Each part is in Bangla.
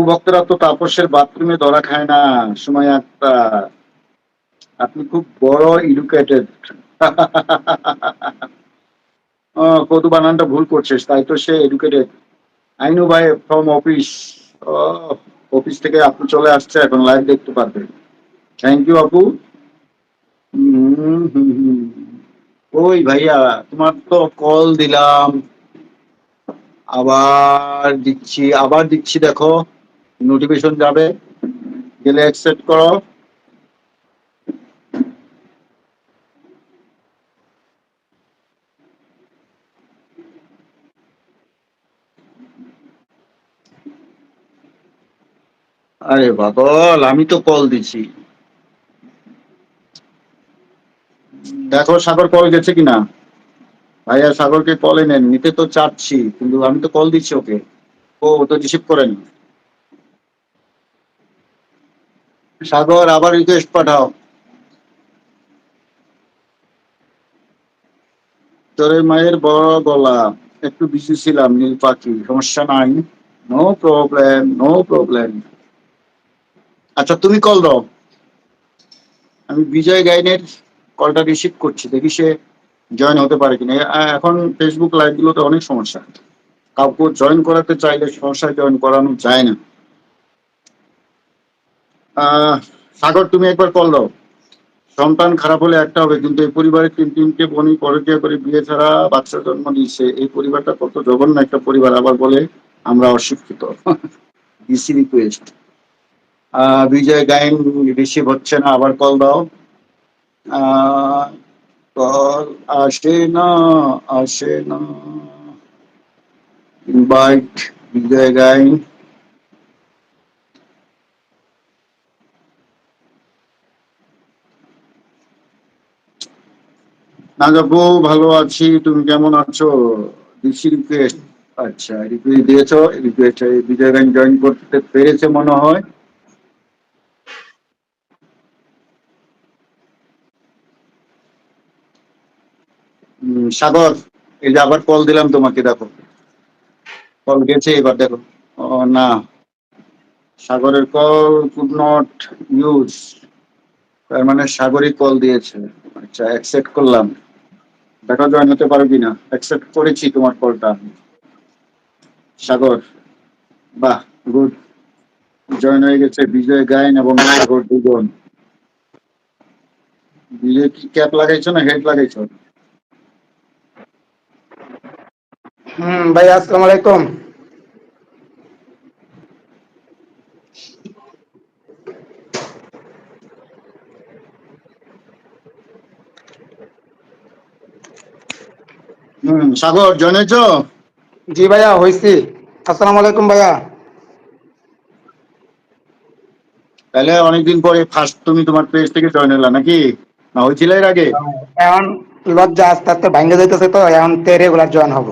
অপু ভক্তরা তো তাপসের বাথরুমে ধরা খায় না। সময় একটা। আপনি খুব বড় এডুকেটেড কত বানানটা ভুল করছিস, তাই তো সে এডুকেটেড আইনু ভাই ফ্রম অফিস অফিস থেকে আপনি চলে আসছে, এখন লাইভ দেখতে পারবে। থ্যাংক ইউ আপু। ওই ভাইয়া, তোমার তো কল দিলাম। আবার দিচ্ছি আবার দিচ্ছি, দেখো। নোটিফিকেশন যাবে, গেলে অ্যাকসেপ্ট করো। আরে বাদল আমি তো কল দিছি। দেখো, সাগর কল গেছে কিনা? ভাইয়া, সাগরকে কলে নেন, নিতে তো চাচ্ছি, কিন্তু আমি তো কল দিচ্ছি ওকে। ও তো রিসিভ করেন। সাগর, আবার রিকোয়েস্ট পাঠাও। তোর মায়ের বড় গলা, একটু বিজি ছিলাম, নীল পাখি, সমস্যা নাই। নো প্রবলেম নো প্রবলেম আচ্ছা তুমি কল দাও। আমি বিজয় গাইনের কলটা রিসিভ করছি, দেখি সে জয়েন হতে পারে কিনা। এখন ফেসবুক লাইভ গুলোতে অনেক সমস্যা। কাউকে জয়েন করাতে চাইলে সমস্যায় জয়েন করানো যায় না। সাগর, তুমি একবার কল দাও। সন্তান খারাপ হলে একটা হবে, কিন্তু এই পরিবারের তিন তিনটে বোনই পরকিয়া করে বিয়ে ছাড়া বাচ্চা জন্ম দিয়েছে এই পরিবারটা কত জঘন্য একটা পরিবার, আবার বলে আমরা অশিক্ষিত। ডিসি বিজয় গাইন, রিসিভ হচ্ছে না, আবার কল দাও। কল আসে না আসে না। ইনভাইট বিজয় গাইন। না যাব ভালো আছি, তুমি কেমন আছো? দিচ্ছি রিকোয়েস্ট আচ্ছা রিকোয়েস্ট দিয়েছ রিকোয়েস্ট বিজয় গাইন জয়েন করতে পেরেছে মনে হয়। সাগর, এই যে আবার কল দিলাম তোমাকে, দেখো। কল গেছে, এবার দেখো। ও, না। সাগরের কল কুড নট ইউজ তার মানে সাগরই কল দিয়েছে। আচ্ছা অ্যাকসেপ্ট করলাম। দেখা জয়েন হতে পারবি না অ্যাকসেপ্ট করেছি তোমার কলটা সাগর, বাহ গুড জয়েন হয়ে গেছে বিজয় গায়ন এবং সাগর দুজন। বিজয় কি ক্যাপ লাগাইছো না হেড লাগাইছো? হুম, ভাই, আসসালামু আলাইকুম। হুম সাগর জয়েন হয়েছো জি ভাইয়া হইছি। আসসালামু আলাইকুম ভাইয়া। তাহলে অনেকদিন পরে ফার্স্ট তুমি তোমার পেজ থেকে জয়েন হলা নাকি? না হয়েছিল এর আগে? এখন লজ্জা আস্তে আস্তে ভাঙ্গে যাইতেছে তো এখন তে রেগুলার জয়েন হব।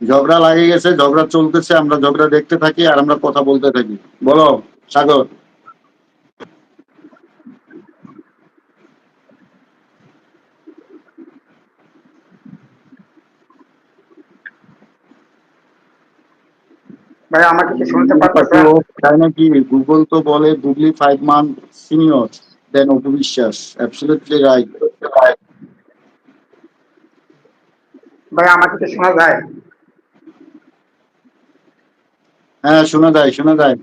ঝগড়া লাগে গেছে ঝগড়া চলতেছে আমরা ঝগড়া দেখতে থাকি আর আমরা কথা বলতে থাকি। বলো সাগর। ভাইয়া আমাকে কি শুনতে পারতেছে তাই নাকি? গুগল তো বলে googly five month senior then Apu Biswas absolutely right ভাইয়া আমাকে কি শোনা যায়? হ্যাঁ শোনা যায় শোনা যায়।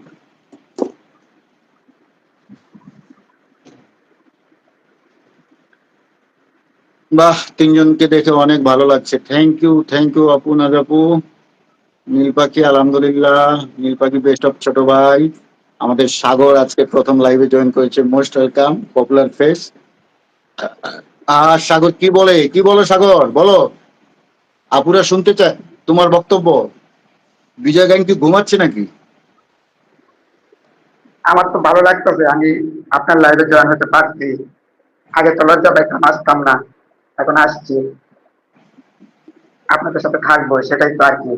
বাহ তিনজনকে দেখে অনেক ভালো লাগছে। থ্যাংক ইউ থ্যাংক ইউ আপু নাজ আপু নীল পাখি আলহামদুলিল্লাহ। নীল পাখি বেস্ট অফ ছোট ভাই। আমাদের সাগর আজকে প্রথম লাইভে জয়েন করেছে। মোস্ট ওয়েলকাম পপুলার ফেস আর সাগর, কি বলে? কি বলো সাগর? বলো। আপুরা শুনতে চায় তোমার বক্তব্য। বিজয় গান কি ঘুমাচ্ছে নাকি? আমার তো ভালো লাগতেছে। আমি আপনার লাইভে জয়েন হতে পারছি। আগে তো লজ্জা পাইতাম, আসতাম না। এখন আসছি। আপনাদের সাথে থাকব, সেটাই তো আর কি।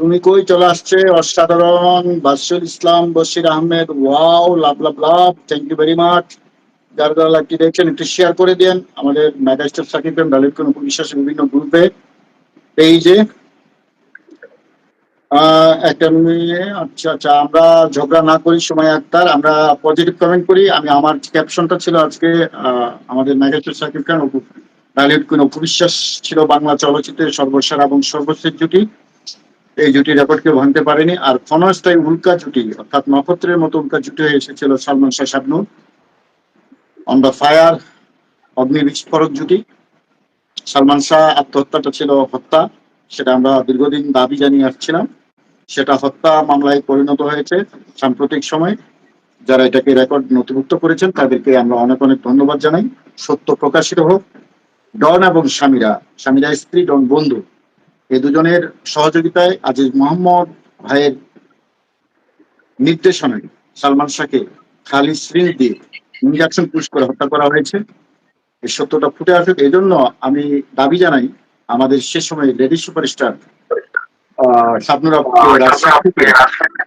তুমি কই চলে আসছে? অসাধারণ। Basul Islam, Bashir Ahmed, wow, love love love. Thank you very much যারা যারা লাইভটি দেখছেন, একটু শেয়ার করে দেন আমাদের ম্যাগাস্টার সাকিব খান লালিত কোন বিশ্বাসের বিভিন্ন গ্রুপে পেজে একটা আচ্ছা আচ্ছা আমরা ঝগড়া না করি সময় আক্তার আমরা পজিটিভ কমেন্ট করি। আমি আমার ক্যাপশনটা ছিল আজকে আমাদের ম্যাগাস্টার সাকিব খান অপু লালিত কোন বিশ্বাস ছিল বাংলা চলচ্চিত্রের সর্বসারা এবং সর্বশেষ জুটি। এই জুটি রেকর্ডকে ভাঙতে পারেনি। আর ক্ষণস্থায়ী উল্কা জুটি, অর্থাৎ নক্ষত্রের মতো উল্কা জুটি হয়ে এসেছিল Salman Shah Shabnur on the fire অগ্নি বিস্ফোরক জুটি। সালমান শাহ আত্মহত্যাটা ছিল হত্যা, সেটা আমরা দীর্ঘদিন দাবি জানিয়ে আসছিলাম। সেটা হত্যা মামলায় পরিণত হয়েছে সাম্প্রতিক সময়। যারা এটাকে রেকর্ড নথিভুক্ত করেছেন, তাদেরকে আমরা অনেক অনেক ধন্যবাদ জানাই। সত্য প্রকাশিত হোক। ডন এবং স্বামীরা স্বামীরা স্ত্রী, ডন বন্ধু। এই দুজনের সহযোগিতায় আজিজ মোহাম্মদ ভাইয়ের নির্দেশনায় সালমান শাহকে খালি সিরিঞ্জ দিয়ে ইঞ্জেকশন পুশ করে হত্যা করা হয়েছে। এই সত্যটা ফুটে আসুক এই জন্য আমি দাবি জানাই, আমাদের সে সময় লেডি সুপারস্টার স্বপ্নুরা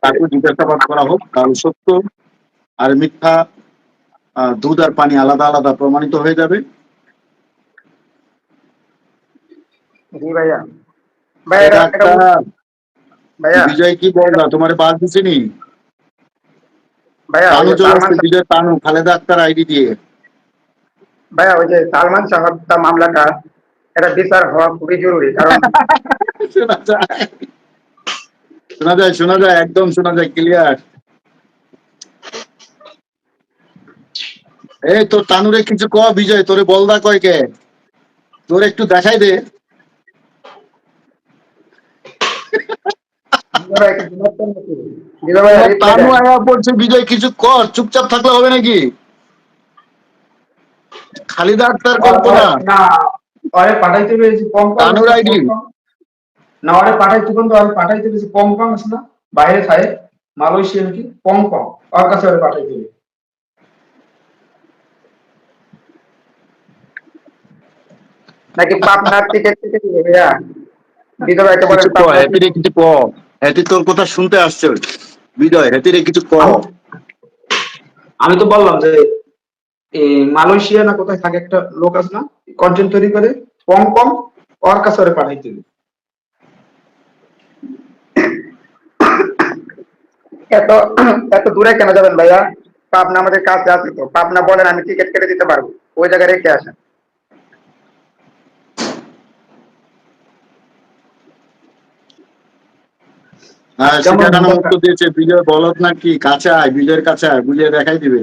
তাকে জিজ্ঞাসাবাদ করা হোক তাহলে সত্য। আর মিথ্যা দুধ আর পানি আলাদা আলাদা প্রমাণিত হয়ে যাবে। জি ভাইয়া। বিজয় কি বললা তোমার বাদ দিছিনি ভাইয়া তানু চলে আসছে বিজয় তানু খালেদা আক্তার আইডি দিয়ে। ভাইয়া ওই যে সালমান শাহ হত্যা মামলাটা এটা বিচার হওয়া খুবই জরুরি কারণ শোনা যায়। শোনা যায় শোনা যায় একদম শোনা যায় ক্লিয়ার এই তোর তানুরে কিছু ক বিজয়? তোরে বলদা কয় কে? তোর একটু দেখাই দে বিজয় ভাই একটু ঘুমাচ্ছেন নাকি? বিজয় ভাই তোর reply তানু আয়া বলছে বিজয় কিছু কর চুপচাপ থাকলে হবে নাকি? খালিদা আক্তার করব না ওরে পাঠাইতে পেরেছি কম তানুর। না পাঠাইতে কিন্তু পাঠাইতে পেরেছি কম কম আছে না? বাইরে থাকে মালয়েশিয়া নাকি কম কম ওর কাছে ওরে পাঠাইতে পেরেছি নাকি পাবনার টিকিট থেকে দিবে ভাইয়া? হ্যাপি তোর কথা শুনতে আসছে। বিজয় হ্যাপিরে কিছু ক আমি তো বললাম যে মালয়েশিয়া না কোথায় থাকে একটা লোক আছে না কন্টেন্ট তৈরি করে কম কম ওর কাছে পাঠাইতে এত এত দূরে কেন যাবেন ভাইয়া? পাবনা আমাদের কাছে আছে তো, পাবনা বলেন আমি টিকিট কেটে দিতে পারব। ওই জায়গায় রেখে আসেন। সেটা কেন বিজয়- দিয়েছে? বিজয় বলত না কি কাছে আয় বিজয়ের কাছে আয় বুঝে দেখাই দিবে।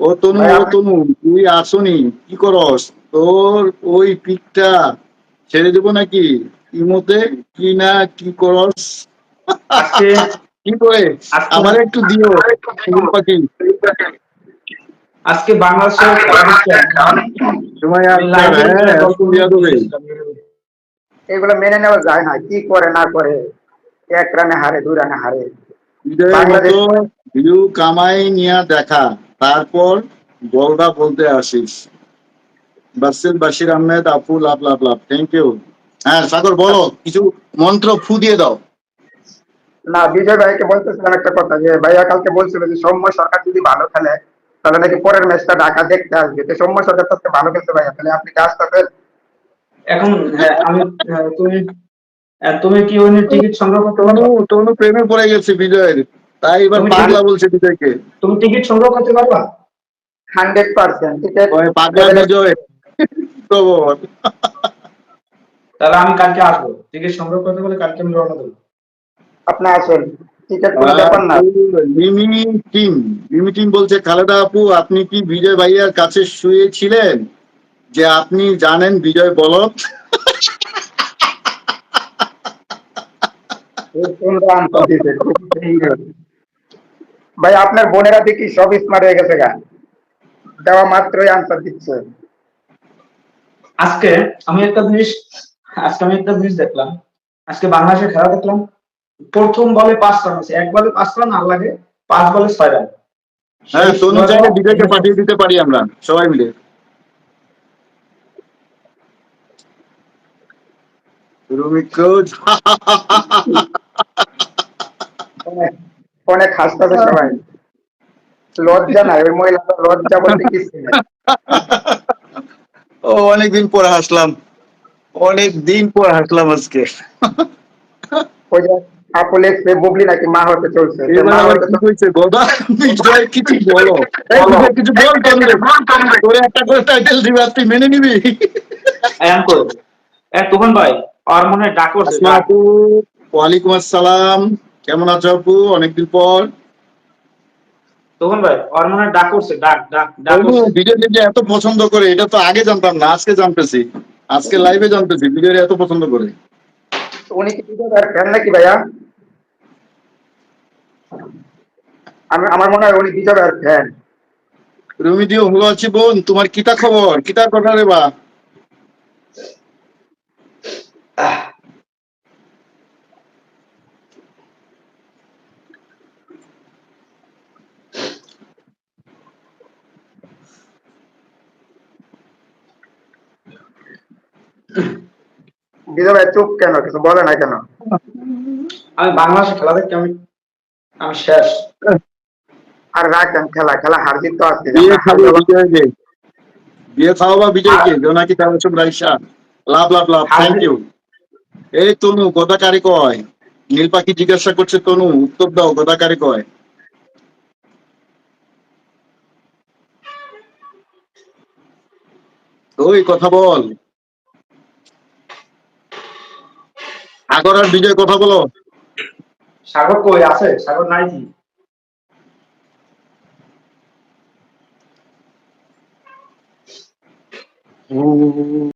ও তনু ও তনু তুই আসনি কি করস? তোর ওই পিকটা ছেড়ে দেবো নাকি? ইমোতে কি না কি করস? কি করে? আমার একটু দিও পাখি। আজকে বাংলাদেশের হ্যাঁ। এগুলো মেনে নেওয়া যায় না কি করে না করে? এক রানে হারে দুই রানে হারে। ভিউ কামাই নিয়ে দেখা তারপর বলদা বলতে আসিস। বাসির আহমেদ আপু লাভ লাভ লাভ। থ্যাংক ইউ হ্যাঁ সাগর বলো কিছু মন্ত্র ফু দিয়ে দাও। না বিজয় ভাইকে বলতেছিলাম একটা কথা যে ভাইয়া কালকে বলছিল যে সৌম্য সরকার যদি ভালো খেলে তাহলে নাকি পরের ম্যাচটা ঢাকা দেখতে আসবে। তো সৌম্য সরকার তো ভালো খেলতে ভাইয়া তাহলে আপনি কাজ করবেন এখন হ্যাঁ, আমি হ্যাঁ, তুমি তুমি কি ওই টিকিট সংগ্রহ করতে তনু প্রেমে পড়ে গেছে বিজয়ের। তাই এবার পাগলা বলছে বিজয়কে। তুমি টিকিট সংগ্রহ করতে পারবা? হান্ড্রেড পার্সেন্ট পাগলা বিজয়। তাহলে আমি কালকে আসব। টিকিট সংগ্রহ করতে পারলে কালকে আমি রওনা দেবো। আপনি আসুন। টিম। টিম বলছে খালেদা আপু আপনি কি বিজয় ভাইয়ার কাছে শুয়েছিলেন? যে আপনি জানেন বিজয় বলত খুব সুন্দর answer দিয়েছে, খুব সুন্দর। ভাই আপনার বোনেরা দেখি সব স্মার্ট হয়ে গেছে গা। দেওয়া মাত্রই আনসার দিচ্ছে। আজকে আমি একটা জিনিস আজকে আমি একটা জিনিস দেখলাম। আজকে বাংলাদেশের খেলা দেখলাম। প্রথম বলে পাঁচ রান আছে। এক বলে পাঁচ রান আর লাগে পাঁচ বলে ছয় রান হ্যাঁ তনু চাইলে বিজয়কে পাঠিয়ে দিতে পারি আমরা সবাই মিলে। রুমি কোচ। অনেক- অনেক হাসতেছে সবাই। লজ্জা নাই ওই মহিলা লজ্জা বলতে কিছু ও অনেকদিন পরে হাসলাম। অনেক দিন পর হাসলাম আজকে। ওই যে আপু লেখছে বুবলি নাকি মা হতে চলছে। তো মা হতে কি হয়েছে গদা বিজয় কিছু বলো। কিছু বল তোরে একটা করে টাইটেল দিবে আর তুই মেনে নিবি? এই আঙ্কুল এ তুফান ভাই আর মনে হয় ডাক। আপু ওয়ালাইকুম আসসালাম। কেমন আছো আপু? অনেকদিন পর। তুফান ভাই আর মনে হয় ডাক করছে ডাক ডাক ডাক আপু ভিডিও এত পছন্দ করে এটা তো আগে জানতাম না আজকে জানতেছি। আজকে লাইভে জানতেছি ভিডিও এত পছন্দ করে। উনি কি ফ্যান নাকি ভাইয়া? আমি আমার মনে হয় উনি বিজয় ভাইয়ের ফ্যান রুমি দিও ভালো আছি বোন। তোমার কিতা খবর? কিতা কথা রে বা। বিজয় ভাই চুপ কেন কিছু বলে না কেন আমি বাংলাদেশে খেলা দেখি আমি আমি শেষ। আর রাখেন খেলা খেলা হার জিত তো আছে। বিয়ে খাব বিজয়কে বিয়ে খাওয়াবা বিজয়কে Jonaki Tabassum Raisa love love love thank you এই তনু কথা কারে কয়? নীল পাখি জিজ্ঞাসা করছে তনু উত্তর দাও কথা কারে কয়? ওই কথা বল। আগর আর বিজয় কথা বলো। সাগর কই? আছে সাগর নাই কি?